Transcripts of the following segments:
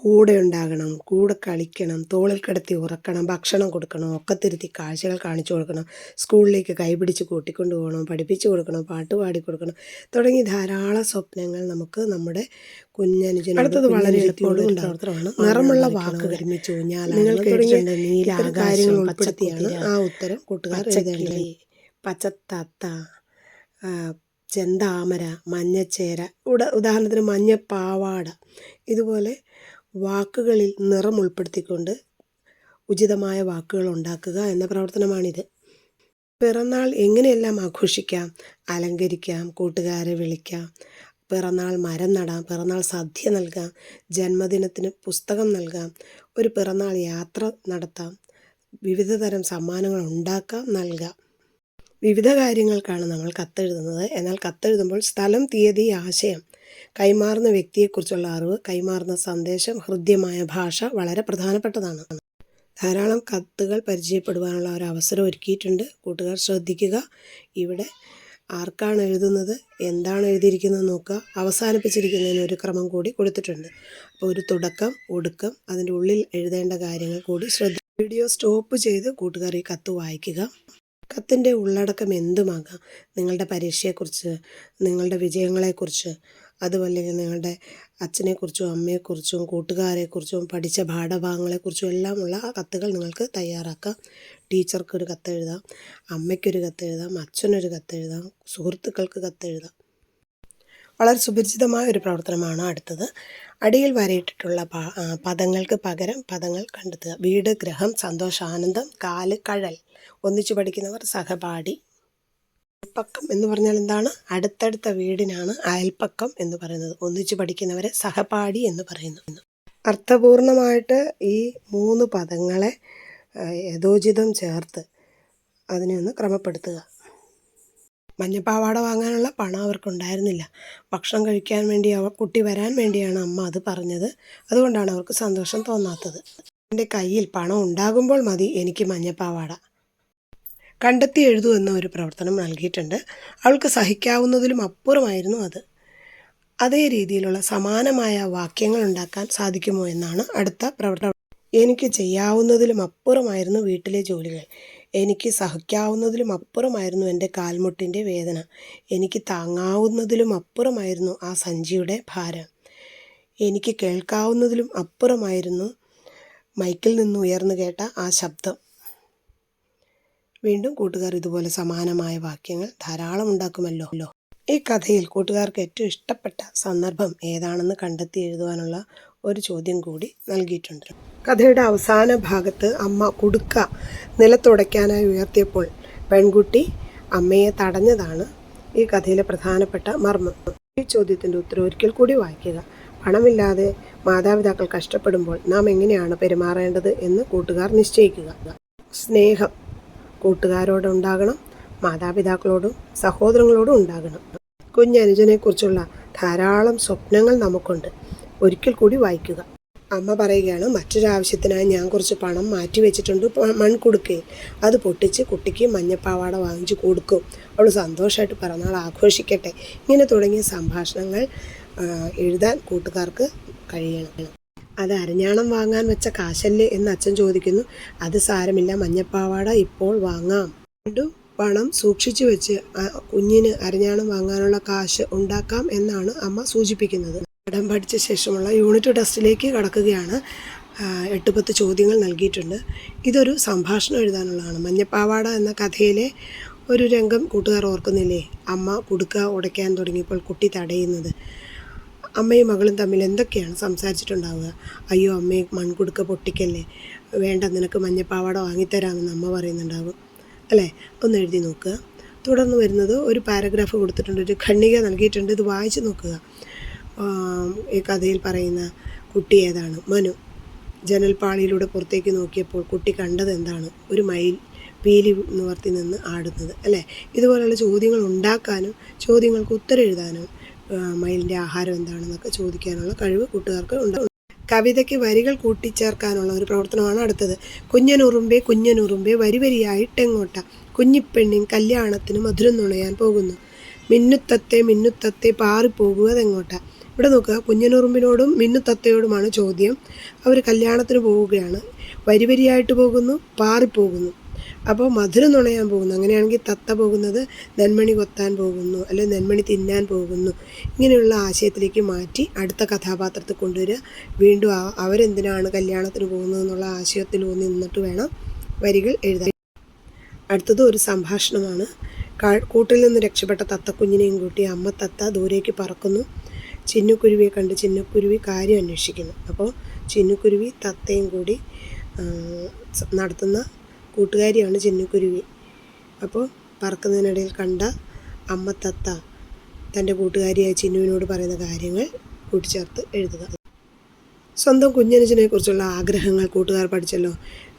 കൂടെ ഉണ്ടാകണം കൂടെ കളിക്കണം തോളിൽ കിടത്തി ഉറക്കണം ഭക്ഷണം കൊടുക്കണം ഒക്കെ തിരുത്തി കാഴ്ചകൾ കാണിച്ചു കൊടുക്കണം സ്കൂളിലേക്ക് കൈപിടിച്ച് കൂട്ടിക്കൊണ്ടു പോകണം പഠിപ്പിച്ചു കൊടുക്കണം പാട്ട് പാടി കൊടുക്കണം തുടങ്ങി ധാരാളം സ്വപ്നങ്ങൾ നമുക്ക് നമ്മുടെ കുഞ്ഞനുജന അടുത്തത് വളരെ എളുപ്പമുള്ള. പ്രവർത്തനമാണ് നിറമുള്ള വാക്ക് വാക്കുകൾ ഒരുമിച്ച് നീല കാര്യങ്ങൾ ഉൾപ്പെടുത്തിയാണ് ആ ഉത്തരം കൂട്ടുകാർ എഴുതേണ്ടത് പച്ചത്താത്ത ചെന്താമര മഞ്ഞച്ചേര ഉട ഉദാഹരണത്തിന് മഞ്ഞപ്പാവാട ഇതുപോലെ വാക്കുകളിൽ നിറം ഉൾപ്പെടുത്തിക്കൊണ്ട് ഉചിതമായ വാക്കുകൾ ഉണ്ടാക്കുക എന്ന പ്രവർത്തനമാണിത്. പിറന്നാൾ എങ്ങനെയെല്ലാം ആഘോഷിക്കാം അലങ്കരിക്കാം കൂട്ടുകാരെ വിളിക്കാം പിറന്നാൾ മരം നടാം പിറന്നാൾ സദ്യ നൽകാം ജന്മദിനത്തിന് പുസ്തകം നൽകാം ഒരു പിറന്നാൾ യാത്ര നടത്താം വിവിധ തരം സമ്മാനങ്ങൾ ഉണ്ടാക്കാം നൽകാം. വിവിധ കാര്യങ്ങൾക്കാണ് നമ്മൾ കത്തെഴുതുന്നത്. എന്നാൽ കത്തെഴുതുമ്പോൾ സ്ഥലം തീയതി ആശയം കൈമാറുന്ന വ്യക്തിയെക്കുറിച്ചുള്ള അറിവ് കൈമാറുന്ന സന്ദേശം ഹൃദ്യമായ ഭാഷ വളരെ പ്രധാനപ്പെട്ടതാണ്. ധാരാളം കത്തുകൾ പരിചയപ്പെടുവാനുള്ള ഒരു അവസരം ഒരുക്കിയിട്ടുണ്ട്. കൂട്ടുകാർ ശ്രദ്ധിക്കുക ഇവിടെ ആർക്കാണ് എഴുതുന്നത് എന്താണ് എഴുതിയിരിക്കുന്നത് നോക്കുക അവസാനിപ്പിച്ചിരിക്കുന്നതിന് ഒരു ക്രമം കൂടി കൊടുത്തിട്ടുണ്ട്. അപ്പോൾ ഒരു തുടക്കം ഒടുക്കം അതിന്റെ ഉള്ളിൽ എഴുതേണ്ട കാര്യങ്ങൾ കൂടി ശ്രദ്ധ വീഡിയോ സ്റ്റോപ്പ് ചെയ്ത് കൂട്ടുകാർ ഈ കത്ത് വായിക്കുക. കത്തിന്റെ ഉള്ളടക്കം എന്തുമാകാം? നിങ്ങളുടെ പരീക്ഷയെക്കുറിച്ച് നിങ്ങളുടെ വിജയങ്ങളെക്കുറിച്ച് അതുപോലെ നിങ്ങളുടെ അച്ഛനെക്കുറിച്ചും അമ്മയെക്കുറിച്ചും കൂട്ടുകാരെക്കുറിച്ചും പഠിച്ച പാഠഭാഗങ്ങളെക്കുറിച്ചും എല്ലാമുള്ള കത്തുകൾ നിങ്ങൾക്ക് തയ്യാറാക്കാം. ടീച്ചർക്കൊരു കത്തെഴുതാം അമ്മയ്ക്കൊരു കത്തെഴുതാം അച്ഛനൊരു കത്തെഴുതാം സുഹൃത്തുക്കൾക്ക് കത്തെഴുതാം. വളരെ സുപരിചിതമായ ഒരു പ്രവർത്തനമാണ് അടുത്തത്. അടിയിൽ വരയിട്ടിട്ടുള്ള പദങ്ങൾക്ക് പകരം പദങ്ങൾ കണ്ടെത്തുക. വീട് ഗ്രഹം സന്തോഷാനന്ദം കാൽ കഴൽ. ഒന്നിച്ചു പഠിക്കുന്നവർ സഹപാഠി അയൽപ്പക്കം എന്ന് പറഞ്ഞാൽ എന്താണ്? അടുത്തടുത്ത വീടിനാണ് അയൽപ്പക്കം എന്ന് പറയുന്നത്. ഒന്നിച്ചു പഠിക്കുന്നവരെ സഹപാഠി എന്ന് പറയുന്നു. അർത്ഥപൂർണമായിട്ട് ഈ മൂന്ന് പദങ്ങളെ യഥോചിതം ചേർത്ത് അതിനെ ഒന്ന് ക്രമപ്പെടുത്തുക. മഞ്ഞപ്പാവാട വാങ്ങാനുള്ള പണം അവർക്കുണ്ടായിരുന്നില്ല. ഭക്ഷണം കഴിക്കാൻ വേണ്ടി അവ കുട്ടി വരാൻ വേണ്ടിയാണ് അമ്മ അത് പറഞ്ഞത്. അതുകൊണ്ടാണ് അവർക്ക് സന്തോഷം തോന്നാത്തത്. എന്റെ കയ്യിൽ പണം ഉണ്ടാകുമ്പോൾ മതി എനിക്ക് മഞ്ഞപ്പാവാട. കണ്ടെത്തി എഴുതൂ എന്ന ഒരു പ്രവർത്തനം നൽകിയിട്ടുണ്ട്. അവൾക്ക് സഹിക്കാവുന്നതിലും അപ്പുറമായിരുന്നു അത്. അതേ രീതിയിലുള്ള സമാനമായ വാക്യങ്ങൾ ഉണ്ടാക്കാൻ സാധിക്കുമോ എന്നാണ് അടുത്ത പ്രവർത്തനം. എനിക്ക് ചെയ്യാവുന്നതിലും അപ്പുറമായിരുന്നു വീട്ടിലെ ജോലികൾ. എനിക്ക് സഹിക്കാവുന്നതിലും അപ്പുറമായിരുന്നു എന്റെ കാൽമുട്ടിന്റെ വേദന. എനിക്ക് താങ്ങാവുന്നതിലും അപ്പുറമായിരുന്നു ആ സഞ്ചിയുടെ ഭാരം. എനിക്ക് കേൾക്കാവുന്നതിലും അപ്പുറമായിരുന്നു മൈക്കിൽ നിന്ന് ഉയർന്നു കേട്ട ആ ശബ്ദം. വീണ്ടും കൂട്ടുകാർ ഇതുപോലെ സമാനമായ വാക്യങ്ങൾ ധാരാളം ഉണ്ടാക്കുമല്ലോ. ഈ കഥയിൽ കൂട്ടുകാർക്ക് ഏറ്റവും ഇഷ്ടപ്പെട്ട സന്ദർഭം ഏതാണെന്ന് കണ്ടെത്തി എഴുതുവാനുള്ള ഒരു ചോദ്യം കൂടി നൽകിയിട്ടുണ്ട്. കഥയുടെ അവസാന ഭാഗത്ത് അമ്മ കുടുക്ക നിലത്തുടയ്ക്കാനായി ഉയർത്തിയപ്പോൾ പെൺകുട്ടി അമ്മയെ തടഞ്ഞതാണ് ഈ കഥയിലെ പ്രധാനപ്പെട്ട മർമ്മം. ഈ ചോദ്യത്തിന്റെ ഉത്തരം ഒരിക്കൽ കൂടി വായിക്കുക. പണമില്ലാതെ മാതാപിതാക്കൾ കഷ്ടപ്പെടുമ്പോൾ നാം എങ്ങനെയാണ് പെരുമാറേണ്ടത് എന്ന് കൂട്ടുകാർ നിശ്ചയിക്കുക. സ്നേഹം കൂട്ടുകാരോടുണ്ടാകണം മാതാപിതാക്കളോടും സഹോദരങ്ങളോടും ഉണ്ടാകണം. കുഞ്ഞനുജനെക്കുറിച്ചുള്ള ധാരാളം സ്വപ്നങ്ങൾ നമുക്കുണ്ട്. ഒരിക്കൽ കൂടി വായിക്കുക. അമ്മ പറയുകയാണ് മറ്റൊരാവശ്യത്തിനായി ഞാൻ കുറച്ച് പണം മാറ്റി വെച്ചിട്ടുണ്ട് മൺകുടുക്കയിൽ അത് പൊട്ടിച്ച് കുട്ടിക്ക് മഞ്ഞപ്പാവാട വാങ്ങിച്ചു കൊടുക്കും. അവൾ സന്തോഷമായിട്ട് പിറന്നാൾ ആഘോഷിക്കട്ടെ. ഇങ്ങനെ തുടങ്ങിയ സംഭാഷണങ്ങൾ എഴുതാൻ കൂട്ടുകാർക്ക് കഴിയണം. അത് അരഞ്ഞാണം വാങ്ങാൻ വെച്ച കാശല്ലേ എന്ന് അച്ഛൻ ചോദിക്കുന്നു. അത് സാരമില്ല മഞ്ഞപ്പാവാട ഇപ്പോൾ വാങ്ങാം. വീണ്ടും പണം സൂക്ഷിച്ചു വെച്ച് കുഞ്ഞിന് അരഞ്ഞാണം വാങ്ങാനുള്ള കാശ് ഉണ്ടാക്കാം എന്നാണ് അമ്മ സൂചിപ്പിക്കുന്നത്. പടം പഠിച്ച ശേഷമുള്ള യൂണിറ്റ് ടെസ്റ്റിലേക്ക് കടക്കുകയാണ് എട്ട് പത്ത് ചോദ്യങ്ങൾ നൽകിയിട്ടുണ്ട്. ഇതൊരു സംഭാഷണം എഴുതാനുള്ളതാണ്. മഞ്ഞപ്പാവാട എന്ന കഥയിലെ ഒരു രംഗം കൂട്ടുകാർ ഓർക്കുന്നില്ലേ? അമ്മ കുടുക്ക ഉടയ്ക്കാൻ തുടങ്ങിയപ്പോൾ കുട്ടി തടയുന്നത്. അമ്മയും മകളും തമ്മിൽ എന്തൊക്കെയാണ് സംസാരിച്ചിട്ടുണ്ടാവുക? അയ്യോ അമ്മയെ മൺകുടുക്ക പൊട്ടിക്കല്ലേ? വേണ്ട നിനക്ക് മഞ്ഞപ്പാവാട വാങ്ങിത്തരാമെന്ന് അമ്മ പറയുന്നുണ്ടാവും. അല്ലേ? ഒന്ന് എഴുതി നോക്കുക. തുടർന്ന് വരുന്നത് ഒരു പാരഗ്രാഫ് കൊടുത്തിട്ടുണ്ട്. ഒരു ഖണ്ണിക നൽകിയിട്ടുണ്ട്. ഇത് വായിച്ചു നോക്കുക. ഈ കഥയിൽ പറയുന്ന കുട്ടി ഏതാണ്? മനു. ജനൽപ്പാളിയിലൂടെ പുറത്തേക്ക് നോക്കിയപ്പോൾ കുട്ടി കണ്ടത് എന്താണ്? ഒരു മയിൽ പീലി നിവർത്തി നിന്ന് ആടുന്നത്. അല്ലേ? ഇതുപോലെയുള്ള ചോദ്യങ്ങൾ ഉണ്ടാക്കാനും ചോദ്യങ്ങൾക്ക് ഉത്തരം എഴുതാനും മയിലിന്റെ ആഹാരം എന്താണെന്നൊക്കെ ചോദിക്കാനുള്ള കഴിവ് കൂട്ടുകാർക്ക് ഉണ്ടാകും കവിതയ്ക്ക് വരികൾ കൂട്ടിച്ചേർക്കാനുള്ള ഒരു പ്രവർത്തനമാണ് അടുത്തത്. കുഞ്ഞനുറുമ്പേ കുഞ്ഞനുറുമ്പേ വരി വരിയായിട്ടെങ്ങോട്ട കുഞ്ഞിപ്പെണ്ണിൻ കല്യാണത്തിന് മധുരം നുണയാൻ പോകുന്നു. മിന്നുത്തത്തെ മിന്നുത്തത്തെ പാറിപ്പോകുകതെങ്ങോട്ട ഇവിടെ നോക്കുക കുഞ്ഞനുറുമ്പിനോടും മിന്നുത്തത്തയോടുമാണ് ചോദ്യം. അവർ കല്യാണത്തിന് പോവുകയാണ്. വരി വരിയായിട്ട് പോകുന്നു പാറിപ്പോകുന്നു. അപ്പോൾ മധുരം നുണയാൻ പോകുന്നു. അങ്ങനെയാണെങ്കിൽ തത്ത പോകുന്നത് നെന്മണി കൊത്താൻ പോകുന്നു അല്ലെങ്കിൽ നെന്മണി തിന്നാൻ പോകുന്നു. ഇങ്ങനെയുള്ള ആശയത്തിലേക്ക് മാറ്റി അടുത്ത കഥാപാത്രത്തെ കൊണ്ടുവരിക. വീണ്ടും അവരെന്തിനാണ് കല്യാണത്തിന് പോകുന്നത് എന്നുള്ള ആശയത്തിൽ ഊന്നി നിന്നിട്ട് വേണം വരികൾ എഴുതാൻ. അടുത്തത് ഒരു സംഭാഷണമാണ്. കൂട്ടിൽ നിന്ന് രക്ഷപ്പെട്ട തത്തക്കുഞ്ഞിനെയും കൂട്ടി അമ്മ തത്ത ദൂരേക്ക് പറക്കുന്നു. ചിന്നുക്കുരുവിയെ കണ്ട് ചിന്നുക്കുരുവി കാര്യം അന്വേഷിക്കുന്നു. അപ്പോൾ ചിന്നുക്കുരുവി തത്തയും കൂടി നടത്തുന്ന കൂട്ടുകാരിയാണ് ചിന്നുക്കുരുവി അപ്പോൾ പറക്കുന്നതിനിടയിൽ കണ്ട അമ്മ തത്ത തന്റെ കൂട്ടുകാരിയായ ചിന്നുവിനോട് പറയുന്ന കാര്യങ്ങൾ കൂട്ടിച്ചേർത്ത് എഴുതുക. സ്വന്തം കുഞ്ഞനുജനെ കുറിച്ചുള്ള ആഗ്രഹങ്ങൾ കൂട്ടുകാർ പഠിച്ചല്ലോ.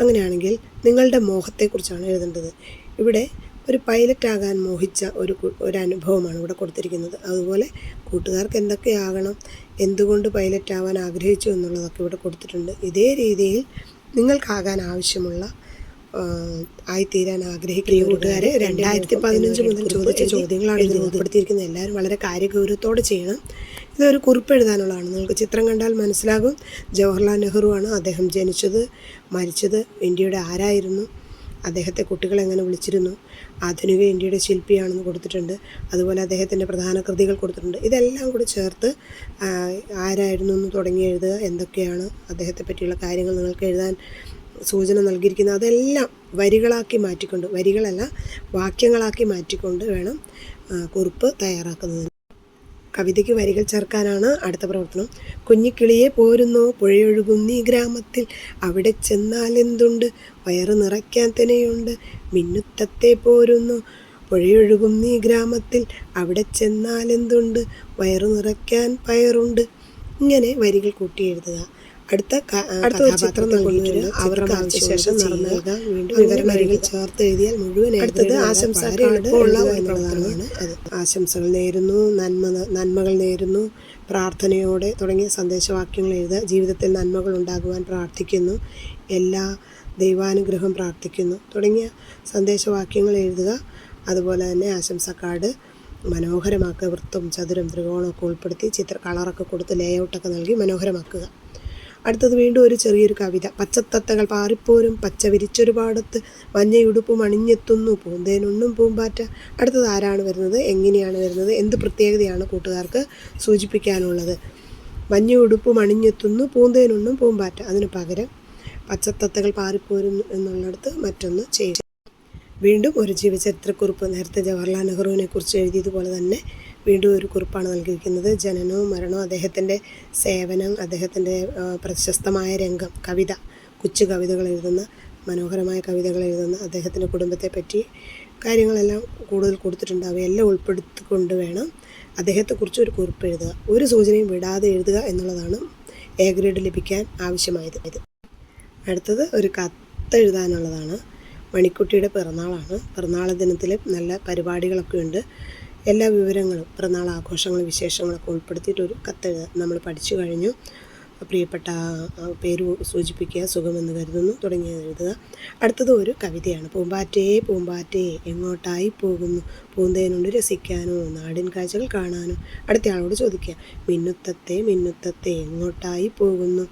അങ്ങനെയാണെങ്കിൽ നിങ്ങളുടെ മോഹത്തെക്കുറിച്ചാണ് എഴുതേണ്ടത്. ഇവിടെ ഒരു പൈലറ്റ് ആകാൻ മോഹിച്ച ഒരു ഒരു അനുഭവമാണ് ഇവിടെ കൊടുത്തിരിക്കുന്നത്. അതുപോലെ കൂട്ടുകാർക്ക് എന്തൊക്കെയാകണം എന്തുകൊണ്ട് പൈലറ്റ് ആവാൻ ആഗ്രഹിച്ചു എന്നുള്ളതൊക്കെ ഇവിടെ കൊടുത്തിട്ടുണ്ട്. ഇതേ രീതിയിൽ നിങ്ങൾക്കാകാൻ ആവശ്യമുള്ള ആയിത്തീരാൻ ആഗ്രഹിക്കുന്ന കൂട്ടുകാരെ രണ്ടായിരത്തി പതിനഞ്ച് മുതൽ ചോദിച്ച ചോദ്യങ്ങളാണ് ഇതിൽ ഉൾപ്പെടുത്തിയിരിക്കുന്നത്. എല്ലാവരും വളരെ കാര്യഗൗരവത്തോടെ ചെയ്യണം. ഇതൊരു കുറിപ്പ് എഴുതാനുള്ളതാണ്. നിങ്ങൾക്ക് ചിത്രം കണ്ടാൽ മനസ്സിലാകും. ജവഹർലാൽ നെഹ്റു ആണ് അദ്ദേഹം ജനിച്ചത് മരിച്ചത് ഇന്ത്യയുടെ ആരായിരുന്നു അദ്ദേഹത്തെ കുട്ടികൾ എങ്ങനെ വിളിച്ചിരുന്നു ആധുനിക ഇന്ത്യയുടെ ശില്പിയാണെന്ന് കൊടുത്തിട്ടുണ്ട് അതുപോലെ അദ്ദേഹത്തിന്റെ പ്രധാന കൃതികൾ കൊടുത്തിട്ടുണ്ട്. ഇതെല്ലാം കൂടി ചേർത്ത് ആരായിരുന്നു എന്ന് തുടങ്ങി എഴുതുക എന്തൊക്കെയാണ് അദ്ദേഹത്തെ പറ്റിയുള്ള കാര്യങ്ങൾ നിങ്ങൾക്ക് എഴുതാൻ സൂചന നൽകിയിരിക്കുന്നത് അതെല്ലാം വരികളാക്കി മാറ്റിക്കൊണ്ട് വരികളല്ല വാക്യങ്ങളാക്കി മാറ്റിക്കൊണ്ട് വേണം കുറിപ്പ് തയ്യാറാക്കുന്നത് കവിതയ്ക്ക് വരികൾ ചേർക്കാനാണ് അടുത്ത പ്രവർത്തനം. കുഞ്ഞിക്കിളിയെ പോരുന്നു പുഴയൊഴുകും നീ ഗ്രാമത്തിൽ. അവിടെ ചെന്നാൽ എന്തുണ്ട്? വയറ് നിറയ്ക്കാൻ തന്നെയുണ്ട്. മിന്നുത്തത്തെ പോരുന്നു പുഴയൊഴുകും നീ ഗ്രാമത്തിൽ. അവിടെ ചെന്നാൽ എന്തുണ്ട്? വയറ് നിറയ്ക്കാൻ പയറുണ്ട്. ഇങ്ങനെ വരികൾ കൂട്ടി എഴുതുക. അടുത്ത അടുത്ത ചിത്രം നൽകിയിട്ടുണ്ട് അവർക്ക് ആവശ്യശേഷം നടന്നു നൽകാം വീണ്ടും വിവരണ വരികൾ ചേർത്ത് എഴുതിയാൽ മുഴുവൻ അടുത്തത് ആശംസകളാണ് അത്. ആശംസകൾ നേരുന്നു നന്മ നന്മകൾ നേരുന്നു പ്രാർത്ഥനയോടെ തുടങ്ങിയ സന്ദേശവാക്യങ്ങൾ എഴുതുക. ജീവിതത്തിൽ നന്മകൾ ഉണ്ടാകുവാൻ പ്രാർത്ഥിക്കുന്നു. എല്ലാ ദൈവാനുഗ്രഹം പ്രാർത്ഥിക്കുന്നു. തുടങ്ങിയ സന്ദേശവാക്യങ്ങൾ എഴുതുക. അതുപോലെ തന്നെ ആശംസ കാർഡ് മനോഹരമാക്കുക. വൃത്തം ചതുരം ത്രികോണമൊക്കെ ഉൾപ്പെടുത്തി ചിത്ര കളറൊക്കെ കൊടുത്ത് ലേഔട്ടൊക്കെ നൽകി മനോഹരമാക്കുക. അടുത്തത് വീണ്ടും ഒരു ചെറിയൊരു കവിത. പച്ചത്തത്തകൾ പാറിപ്പോരും പച്ച വിരിച്ചൊരു പാടത്ത് മഞ്ഞയുടുപ്പും അണിഞ്ഞെത്തുന്നു പൂന്തേനൊന്നും പൂമ്പാറ്റ. അടുത്തത് ആരാണ് വരുന്നത്? എങ്ങനെയാണ് വരുന്നത്? എന്ത് പ്രത്യേകതയാണ് കൂട്ടുകാർക്ക് സൂചിപ്പിക്കാനുള്ളത്? മഞ്ഞയുടുപ്പും അണിഞ്ഞെത്തുന്നു പൂന്തേനൊന്നും പൂമ്പാറ്റ. അതിന് പകരം പച്ചത്തത്തകൾ പാറിപ്പോരും എന്നുള്ളിടത്ത് മറ്റൊന്ന് ചെയ്യും വീണ്ടും ഒരു ജീവചരിത്രക്കുറിപ്പ് നേരത്തെ ജവഹർലാൽ നെഹ്റുവിനെ കുറിച്ച് എഴുതിയതുപോലെ തന്നെ വീണ്ടും ഒരു കുറിപ്പാണ് നൽകിയിരിക്കുന്നത്. ജനനവും മരണവും അദ്ദേഹത്തിന്റെ സേവനം അദ്ദേഹത്തിന്റെ പ്രശസ്തമായ രംഗം കവിത കൊച്ചു കവിതകൾ എഴുതുന്ന മനോഹരമായ കവിതകൾ എഴുതുന്ന അദ്ദേഹത്തിന്റെ കുടുംബത്തെ പറ്റി കാര്യങ്ങളെല്ലാം കൂടുതൽ കൊടുത്തിട്ടുണ്ട്. അവയെല്ലാം ഉൾപ്പെടുത്തിക്കൊണ്ട് വേണം അദ്ദേഹത്തെക്കുറിച്ച് ഒരു കുറിപ്പ് എഴുതുക. ഒരു സൂചനയും വിടാതെ എഴുതുക എന്നുള്ളതാണ് എ ഗ്രേഡ് ലഭിക്കാൻ ആവശ്യമായത്. ഇത് അടുത്തത് ഒരു കത്ത് എഴുതാനുള്ളതാണ്. മണിക്കുട്ടിയുടെ പിറന്നാളാണ്. പിറന്നാൾ ദിനത്തിൽ നല്ല പരിപാടികളൊക്കെ ഉണ്ട്. എല്ലാ വിവരങ്ങളും പിറന്നാൾ ആഘോഷങ്ങളും വിശേഷങ്ങളൊക്കെ ഉൾപ്പെടുത്തിയിട്ട് ഒരു കത്ത് നമ്മൾ പഠിച്ചു കഴിഞ്ഞു. പ്രിയപ്പെട്ട പേര് സൂചിപ്പിക്കുക സുഖമെന്ന് കരുതുന്നു തുടങ്ങിയത് എഴുതുക. അടുത്തത് ഒരു കവിതയാണ്. പൂമ്പാറ്റേ പൂമ്പാറ്റേ എങ്ങോട്ടായി പോകുന്നു? പൂന്തേനുണ്ട് രസിക്കാനോ നാടിൻ കാഴ്ചകൾ കാണാനോ? അടുത്ത ആളോട് ചോദിക്കുക മിന്നുത്തത്തെ മിന്നുത്തത്തെ എങ്ങോട്ടായി പോകുന്നു?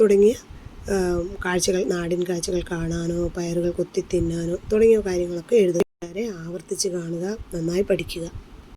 തുടങ്ങിയ കാഴ്ചകൾ നാടിൻ കാഴ്ചകൾ കാണാനോ പയറുകൾ കൊത്തി തിന്നാനോ തുടങ്ങിയ കാര്യങ്ങളൊക്കെ എഴുതുക. വളരെ ആവർത്തിച്ച് കാണുക നന്നായി പഠിക്കുക.